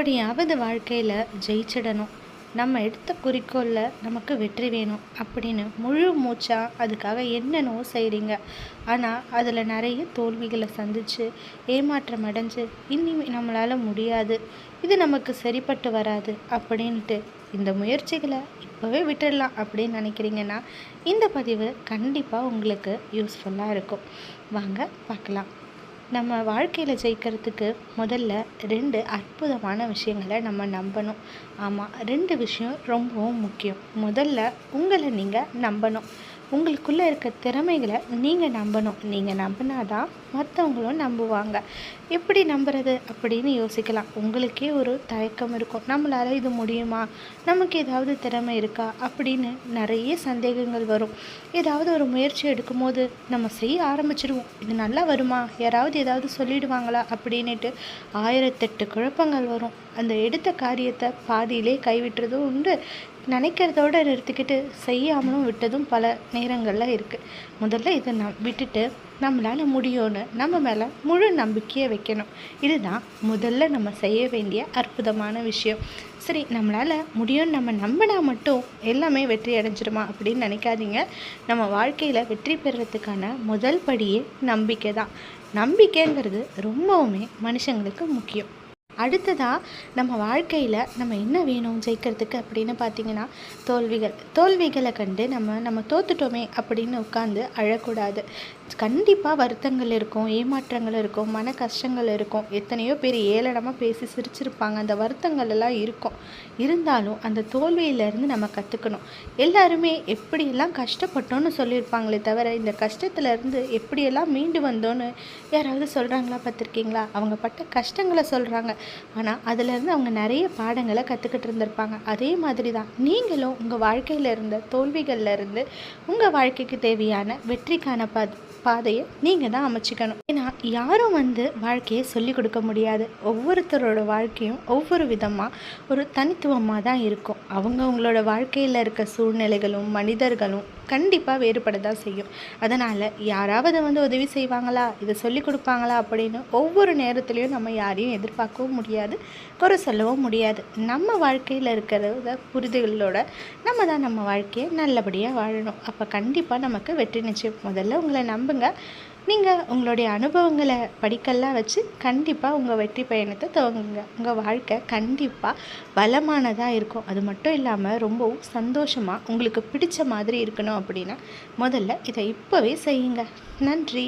எப்படியாவது வாழ்க்கையில் ஜெயிச்சிடணும். நம்ம எடுத்த குறிக்கோளில் நமக்கு வெற்றி வேணும் அப்படின்னு முழு மூச்சாக அதுக்காக என்னென்னவோ செய்கிறீங்க ஆனால் அதில் நிறைய தோல்விகளை சந்தித்து ஏமாற்றம் அடைஞ்சு இனிமே நம்மளால் முடியாது இது நமக்கு சரிப்பட்டு வராது அப்படின்ட்டு இந்த முயற்சிகளை இப்போவே விட்டுடலாம் அப்படின்னு நினைக்கிறீங்கன்னா இந்த பதிவு கண்டிப்பாக உங்களுக்கு யூஸ்ஃபுல்லாக இருக்கும். வாங்க பார்க்கலாம். நம்ம வாழ்க்கையில் ஜெயிக்கிறதுக்கு முதல்ல ரெண்டு அற்புதமான விஷயங்களை நம்ம நம்பணும். ஆமாம் ரெண்டு விஷயம் ரொம்பவும் முக்கியம். முதல்ல உங்களை நீங்கள் நம்பணும். உங்களுக்குள்ளே இருக்க திறமைகளை நீங்கள் நம்பணும். நீங்கள் நம்பினாதான் மற்றவங்களும் நம்புவாங்க. எப்படி நம்புறது அப்படின்னு யோசிக்கலாம். உங்களுக்கே ஒரு தயக்கம் இருக்கும். நம்மளால் இது முடியுமா? நமக்கு ஏதாவது திறமை இருக்கா? அப்படின்னு நிறைய சந்தேகங்கள் வரும். ஏதாவது ஒரு முயற்சி எடுக்கும்போது நம்ம செய்ய ஆரம்பிச்சிடுவோம் இது நல்லா வருமா? யாராவது ஏதாவது சொல்லிடுவாங்களா? அப்படின்ட்டு ஆயிரத்தெட்டு குழப்பங்கள் வரும். அந்த எடுத்த காரியத்தை பாதியிலே கைவிட்டுறதும் உண்டு. நினைக்கிறதோட நிறுத்திக்கிட்டு செய்யாமலும் விட்டதும் பல நேரங்களில் இருக்குது முதல்ல இதை நம் விட்டுட்டு நம்மளால் முடியும்னு நம்ம மேலே முழு நம்பிக்கையை வைக்கணும். இதுதான் முதல்ல நம்ம செய்ய வேண்டிய அற்புதமான விஷயம். சரி நம்மளால் முடியும்னு நம்ம நம்பினா மட்டும் எல்லாமே வெற்றி அடைஞ்சிருமா அப்படின்னு நினைக்காதீங்க. நம்ம வாழ்க்கையில் வெற்றி பெறுறதுக்கான முதல் படியே நம்பிக்கை தான் நம்பிக்கைங்கிறது ரொம்பவுமே மனுஷங்களுக்கு முக்கியம். அடுத்ததாக நம்ம வாழ்க்கையில் நம்ம என்ன வேணும் ஜெயிக்கிறதுக்கு அப்படின்னு பார்த்தீங்கன்னா தோல்விகள். தோல்விகளை கண்டு நம்ம நம்ம தோத்துட்டோமே அப்படின்னு உட்காந்து அழக்கூடாது. கண்டிப்பாக வருத்தங்கள் இருக்கும் ஏமாற்றங்கள் இருக்கும் மன கஷ்டங்கள் இருக்கும். எத்தனையோ பேர் ஏளனமாக பேசி சிரிச்சிருப்பாங்க. அந்த வருத்தங்கள் எல்லாம் இருக்கும். இருந்தாலும் அந்த தோல்வியிலேருந்து நம்ம கற்றுக்கணும் எல்லாருமே எப்படியெல்லாம் கஷ்டப்பட்டோன்னு சொல்லியிருப்பாங்களே தவிர இந்த கஷ்டத்துலேருந்து எப்படியெல்லாம் மீண்டு வந்தோன்னு யாராவது சொல்கிறாங்களா பார்த்துருக்கீங்களா அவங்க பட்ட கஷ்டங்களை சொல்கிறாங்க ஆனால் அதிலேருந்து அவங்க நிறைய பாடங்களை கற்றுக்கிட்டு இருந்திருப்பாங்க. அதே மாதிரி தான் நீங்களும் உங்கள் வாழ்க்கையில் இருந்த தோல்விகளில் இருந்து உங்கள் வாழ்க்கைக்கு தேவையான வெற்றிக்கான பா பாதையை நீங்கள் தான் அமைச்சிக்கணும். ஏன்னா யாரும் வந்து வாழ்க்கையை சொல்லிக் கொடுக்க முடியாது. ஒவ்வொருத்தரோட வாழ்க்கையும் ஒவ்வொரு விதமாக ஒரு தனித்துவமாக தான் இருக்கும். அவங்க அவங்களோட வாழ்க்கையில் இருக்க சூழ்நிலைகளும் மனிதர்களும் கண்டிப்பாக வேறுபட தான் செய்யும். அதனால் யாராவது வந்து உதவி செய்வாங்களா? இதை சொல்லிக் கொடுப்பாங்களா? அப்படின்னு ஒவ்வொரு நேரத்துலையும் நம்ம யாரையும் எதிர்பார்க்கவும் முடியாது குறை சொல்லவும் முடியாது. நம்ம வாழ்க்கையில் இருக்கிறத புரிதலோட நம்ம தான் நம்ம வாழ்க்கையை நல்லபடியாக வாழணும். அப்போ கண்டிப்பாக நமக்கு வெற்றி நிச்சயம். முதல்ல உங்களை நம்புங்க. நீங்கள் உங்களுடைய அனுபவங்களை படிக்கல்லாம் வச்சு கண்டிப்பாக உங்கள் வெற்றி பயணத்தை துவங்குங்க. உங்கள் வாழ்க்கை கண்டிப்பாக பலமானதாக இருக்கும். அது மட்டும் இல்லாமல் ரொம்பவும் சந்தோஷமாக உங்களுக்கு பிடிச்ச மாதிரி இருக்கணும் அப்படின்னா முதல்ல இதை இப்போவே செய்யுங்க. நன்றி.